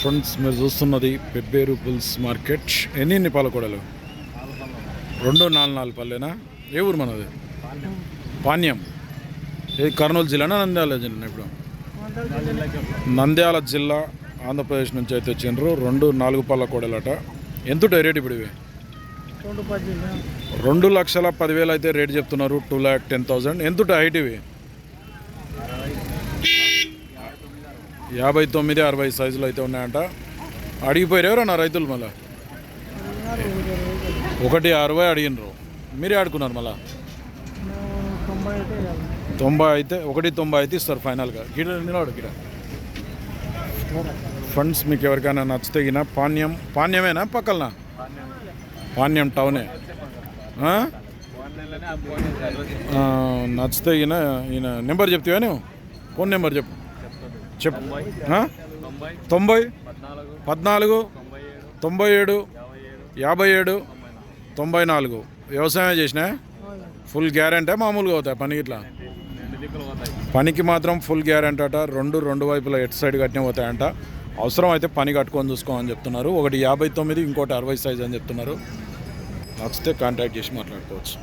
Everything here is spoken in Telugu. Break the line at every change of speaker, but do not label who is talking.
ఫ్రెండ్స్ మీరు చూస్తున్నది పెబ్బేరు పుల్స్ మార్కెట్. ఎన్ని ఎన్ని పాలకూడలు? రెండు నాలుగు నాలుగు పల్లెనా ఏ ఊరు మనది? పాణ్యం. ఇది కర్నూలు జిల్లానా నంద్యాల జిల్లా ఇప్పుడు? నంద్యాల జిల్లా ఆంధ్రప్రదేశ్ నుంచి అయితే వచ్చిండ్రు. రెండు నాలుగు పళ్ళ కూడలట ఎంత రేట్ ఇప్పుడు ఇవి?
రెండు
లక్షల పదివేలు అయితే రేట్ చెప్తున్నారు. టూ ల్యాక్ టెన్ థౌజండ్ ఎంత హైట్ ఇవి? యాభై తొమ్మిది అరవై సైజులు అయితే ఉన్నాయంట. అడిగిపోయారు ఎవరన్నా రైతులు మళ్ళా? ఒకటి అరవై అడిగినరు. మీరే ఆడుకున్నారు మళ్ళా?
తొంభై అయితే
ఒకటి తొంభై అయితే ఇస్తారు ఫైనల్గా. గిడ నిలబడు గిడ. ఫండ్స్ మీకు ఎవరికైనా నచ్చితే గిన పాణ్యం పాణ్యమేనా పక్కలనా? పాణ్యం టౌనే. నచ్చితే ఈయన ఈయన నెంబర్ చెప్తావా నువ్వు? ఫోన్ నెంబర్ చెప్పు. చెప్పు తొంభై పద్నాలుగు తొంభై ఏడు యాభై ఏడు తొంభై నాలుగు. వ్యవసాయం చేసినా ఫుల్ గ్యారంటీ మామూలుగా అవుతాయి పనికి ఇట్లా పనికి మాత్రం ఫుల్ గ్యారంటీ అట. రెండు రెండు వైపులా ఎటు సైడ్ కట్టిన పోతాయంట. అవసరం అయితే పని కట్టుకొని చూసుకోమని చెప్తున్నారు. ఒకటి యాభై తొమ్మిది ఇంకోటి అరవై సైజ్ అని చెప్తున్నారు. నచ్చితే కాంటాక్ట్ చేసి మాట్లాడుకోవచ్చు.